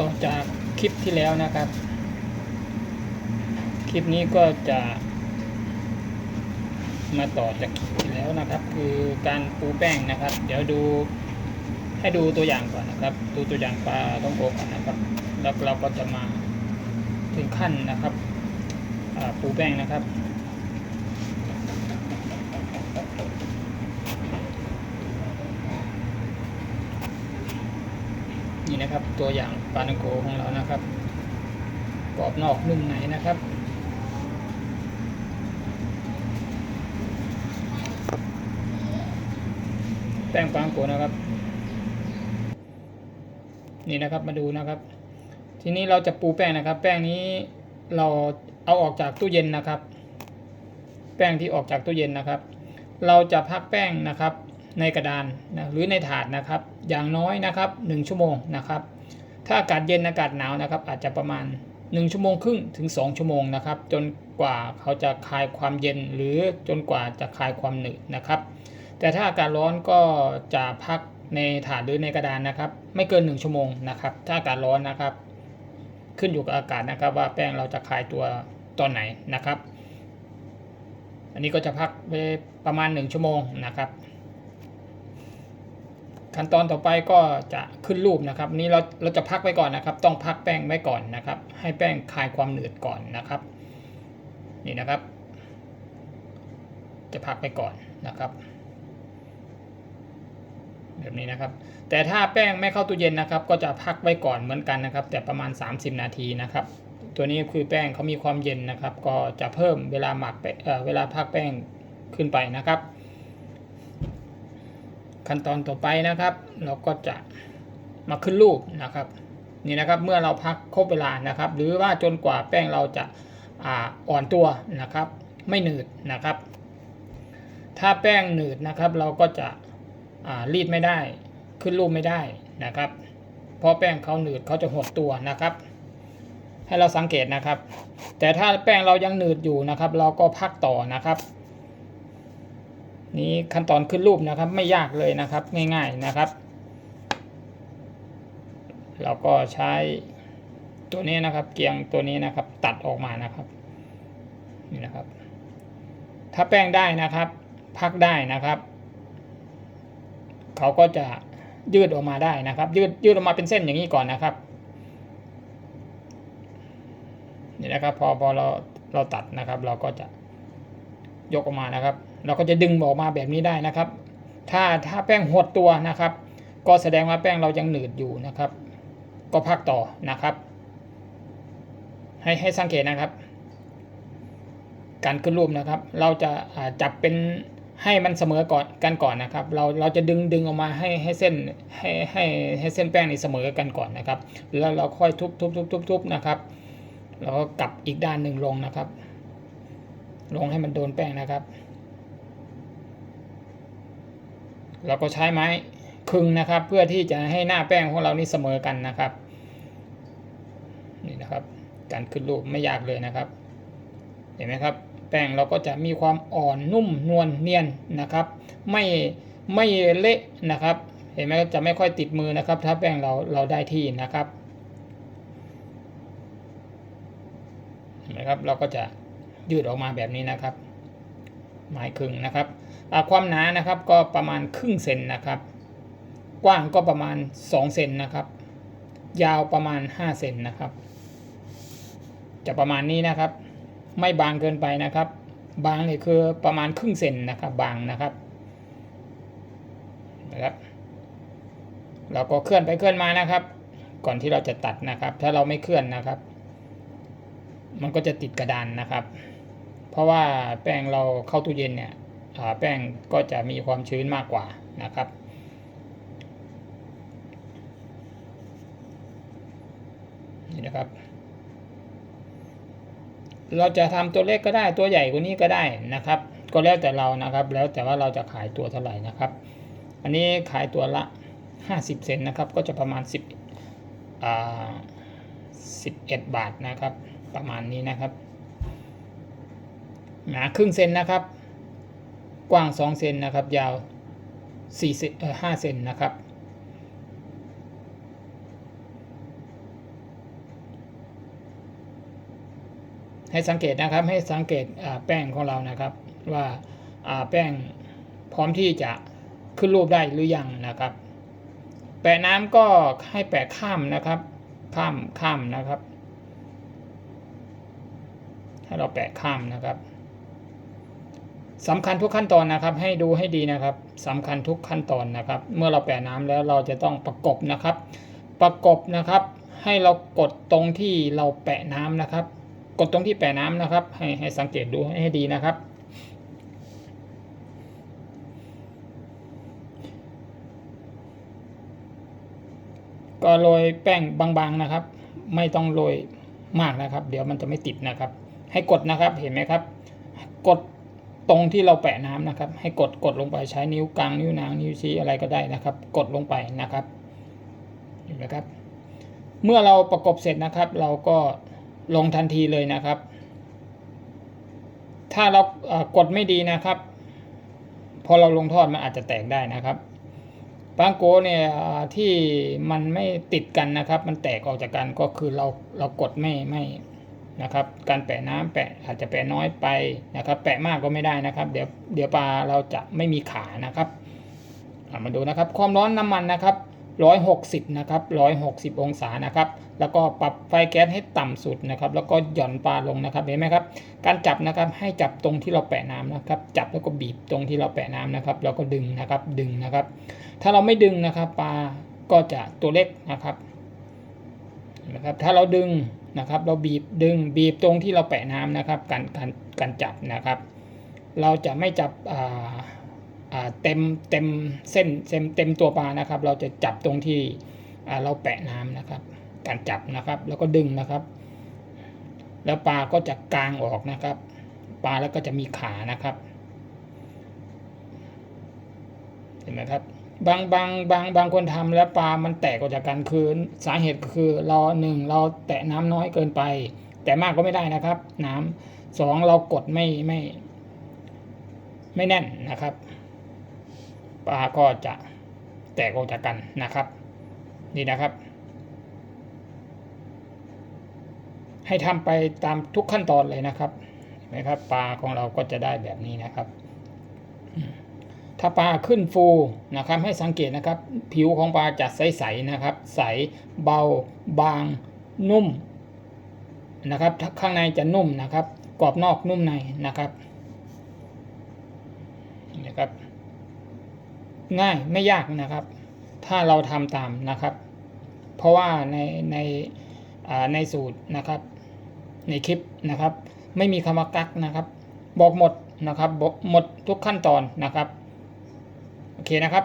ต่อจากคลิปที่แล้วนะครับ คลิปนี้ก็จะมาต่อจากคลิปที่แล้วนะครับ คือการปูแป้งนะครับ เดี๋ยวดูให้ดูตัวอย่างก่อนนะครับ ดูตัวอย่างปลาต้องโกก่อนนะครับ แล้วเราก็จะมาถึงขั้นนะครับปูแป้งนะครับ นี่นะครับ ตัวอย่างปลาตังโกของเรานะครับกรอบนอกนุ่มในนะครับแป้งปลาตังโกนะครับ นี่นะครับมาดูนะครับ ทีนี้เราจะปูแป้งนะครับ แป้งนี้เราเอาออกจากตู้เย็นนะครับ แป้งที่ออกจากตู้เย็นนะครับ เราจะพักแป้งนะครับ ในกระดานนะหรือในถาดนะครับ อย่างน้อยนะครับ 1 ชั่วโมงนะครับ ถ้าอากาศเย็นอากาศหนาวนะครับ อาจจะประมาณ 1 ชั่วโมงครึ่งถึง 2 ชั่วโมงนะครับ จนกว่าเขาจะคลายความเย็นหรือจนกว่าจะคลายความหนืดนะครับ แต่ถ้าอากาศร้อนก็จะพักในถาดหรือในกระดานนะครับ ไม่เกิน 1 ชั่วโมงนะครับ ถ้าอากาศร้อนนะครับ ขึ้นอยู่กับอากาศนะครับ ว่าแป้งเราจะคลายตัวตอนไหนนะครับ อันนี้ก็จะพักไปประมาณ 1 ชั่วโมงนะครับ ขั้นตอนต่อไปก็จะขึ้นรูปนะครับ นี่เราเราจะพักไว้ก่อนนะครับ ต้องพักแป้งไว้ก่อนนะครับ ให้แป้งคลายความหนืดก่อนนะครับ นี่นะครับ จะพักไปก่อนนะครับแบบนี้นะครับ แต่ถ้าแป้งไม่เข้าตู้เย็นนะครับ ก็จะพักไว้ก่อนเหมือนกันนะครับ แต่ประมาณ 30 นาทีนะครับ ตัวนี้คือแป้งเขามีความเย็นนะครับ ก็จะเพิ่มเวลาหมักเเวลาพักแป้งขึ้นไปนะครับ ขั้นตอนต่อไปนะครับ เราก็จะมาขึ้นรูปนะครับนี่นะครับเมื่อเราพักครบเวลานะครับ หรือว่าจนกว่าแป้งเราจะอ่าอ่อนตัวนะครับ ไม่หนืดนะครับ ถ้าแป้งหนืดนะครับ เราก็จะอ่ารีดไม่ได้ขึ้นรูปไม่ได้นะครับเพราะแป้งเขาหนืดเขาจะหดตัวนะครับ ให้เราสังเกตนะครับ แต่ถ้าแป้งเรายังหนืดอยู่นะครับ เราก็พักต่อนะครับ นี้ขั้นตอนขึ้นรูปนะครับ ไม่ยากเลยนะครับ ง่ายๆนะครับ เราก็ใช้ตัวนี้นะครับ เกียงตัวนี้นะครับ ตัดออกมานะครับนี่นะครับ ถ้าแป้งได้นะครับ พักได้นะครับเขาก็จะยืดออกมาได้นะครับ ยืดยืดออกมาเป็นเส้นอย่างนี้ก่อนนะครับนี่นะครับ พอพอเราเราตัดนะครับ เราก็จะยกออกมานะครับ เราก็จะดึงออกมาแบบนี้ได้นะครับ ถ้าถ้าแป้งหดตัวนะครับ ก็แสดงว่าแป้งเรายังหนืดอยู่นะครับ ก็พักต่อนะครับ ให้ให้สังเกตนะครับ การขึ้นรูปนะครับ เราจะจับเป็นให้มันเสมอก่อนกันก่อนนะครับ เราเราจะดึงดึงออกมาให้ให้เส้นให้ให้ให้เส้นแป้งนี่เสมอกันก่อนนะครับ แล้วเราค่อยทุบทุบทุบทุบทุบนะครับแล้วก็กลับอีกด้านหนึ่งลงนะครับ ลงให้มันโดนแป้งนะครับ เราก็ใช้ไม้คึงนะครับ เพื่อที่จะให้หน้าแป้งของเรานี่เสมอกันนะครับ นี่นะครับ การขึ้นรูปไม่ยากเลยนะครับ เห็นไหมครับ แป้งเราก็จะมีความอ่อนนุ่มนวลเนียนนะครับ ไม่ไม่เละนะครับ เห็นไหมจะไม่ค่อยติดมือนะครับ ถ้าแป้งเราเราได้ที่นะครับเห็นไหมครับเราก็จะยืดออกมาแบบนี้นะครับ หมายครึ่งนะครับความหนานะครับก็ประมาณครึ่งเซนนะครับ กว้างก็ประมาณ2เซนนะครับ ยาวประมาณ5เซนนะครับ จะประมาณนี้นะครับ ไม่บางเกินไปนะครับ บางนี่คือประมาณครึ่งเซนนะครับ บางนะครับนะครับ เราก็เคลื่อนไปเคลื่อนมานะครับ ก่อนที่เราจะตัดนะครับ ถ้าเราไม่เคลื่อนนะครับ มันก็จะติดกระดานนะครับ เพราะว่าแป้งเราเข้าตู้เย็นเนี่ยแป้งก็จะมีความชื้นมากกว่านะครับ นี่นะครับ เราจะทำตัวเล็กก็ได้ตัวใหญ่กว่านี้ก็ได้นะครับ ก็แล้วแต่เรานะครับ แล้วแต่ว่าเราจะขายตัวเท่าไหร่นะครับ อันนี้ขายตัวละ 50 เซนนะครับ ก็จะประมาณ 10อ่า11 บาทนะครับ ประมาณนี้นะครับ หนาครึ่งเซนนะครับ กว้าง2เซนนะครับ ยาว4เซนเห้าเซนนะครับ ให้สังเกตนะครับ ให้สังเกตแป้งของเรานะครับ ว่าแป้งพร้อมที่จะขึ้นรูปได้หรือยังนะครับ แปะน้ำก็ให้แปะข้ามนะครับ ข้ามข้ามนะครับ ให้เราแปะข้ามนะครับ สำคัญทุกขั้นตอนนะครับ ให้ดูให้ดีนะครับสำคัญทุกขั้นตอนนะครับ เมื่อเราแปะน้ำแล้วเราจะต้องประกบนะครับ ประกบนะครับ ให้เรากดตรงที่เราแปะน้ำนะครับ กดตรงที่แปะน้ำนะครับ ให้ให้สังเกตดูให้ดีนะครับ ก็โรยแป้งบางๆนะครับ ไม่ต้องโรยมากนะครับ เดี๋ยวมันจะไม่ติดนะครับ ให้กดนะครับเห็นไหมครับ กด ตรงที่เราแปะน้ำนะครับ ให้กดกดลงไปใช้นิ้วกลางนิ้วนางนิ้วชี้อะไรก็ได้นะครับ กดลงไปนะครับเห็นไหมครับ เมื่อเราประกบเสร็จนะครับ เราก็ลงทันทีเลยนะครับ ถ้าเรากดไม่ดีนะครับ พอเราลงทอดมันอาจจะแตกได้นะครับปางโกเนี่ยที่มันไม่ติดกันนะครับ มันแตกออกจากกันก็คือเราเรากดไม่ไม่ นะครับ การแปะน้ำแปะอาจจะแปะน้อยไปนะครับ แปะมากก็ไม่ได้นะครับ เดี๋ยวเดี๋ยวปลาเราจะไม่มีขานะครับมาดูนะครับ ความร้อนน้ำมันนะครับ160นะครับ160 องศานะครับ แล้วก็ปรับไฟแก๊สให้ต่ำสุดนะครับ แล้วก็หย่อนปลาลงนะครับ เห็นไหมครับ การจับนะครับให้จับตรงที่เราแปะน้ำนะครับ จับแล้วก็บีบตรงที่เราแปะน้ำนะครับ แล้วก็ดึงนะครับ ดึงนะครับ ถ้าเราไม่ดึงนะครับปลาก็จะตัวเล็กนะครับนะครับ ถ้าเราดึง นะครับ เราบีบดึงบีบตรงที่เราแปะน้ำนะครับการการการจับนะครับ เราจะไม่จับอ่าอ่าเต็มเต็มเส้นเต็มเต็มตัวปลานะครับ เราจะจับตรงที่เราแปะน้ำนะครับการจับนะครับ แล้วก็ดึงนะครับ แล้วปลาก็จะกลางออกนะครับ ปลาแล้วก็จะมีขานะครับ เห็นไหมครับ บางบางบางบางคนทำแล้วปลามันแตกออกจากกันคือสาเหตุคือเราหนึ่งเราแตะน้ำน้อยเกินไป แต่มากก็ไม่ได้นะครับ น้ำสองเรากดไม่ไม่ ไม่แน่นนะครับปลาก็จะแตกออกจากกันนะครับ นี่นะครับ ให้ทำไปตามทุกขั้นตอนเลยนะครับเห็นไหมครับ ปลาของเราก็จะได้แบบนี้นะครับ ถ้าปลาขึ้นฟูนะครับให้สังเกตนะครับ ผิวของปลาจะใสๆนะครับ ใสเบา บาง นุ่มนะครับข้างในจะนุ่มนะครับ กรอบนอกนุ่มในนะครับนะครับ ง่ายไม่ยากนะครับ ถ้าเราทำตามนะครับ เพราะว่าในในในสูตรนะครับ ในคลิปนะครับ ไม่มีคำว่ากักนะครับ บอกหมดนะครับบอกหมดทุกขั้นตอนนะครับ โอเคนะครับ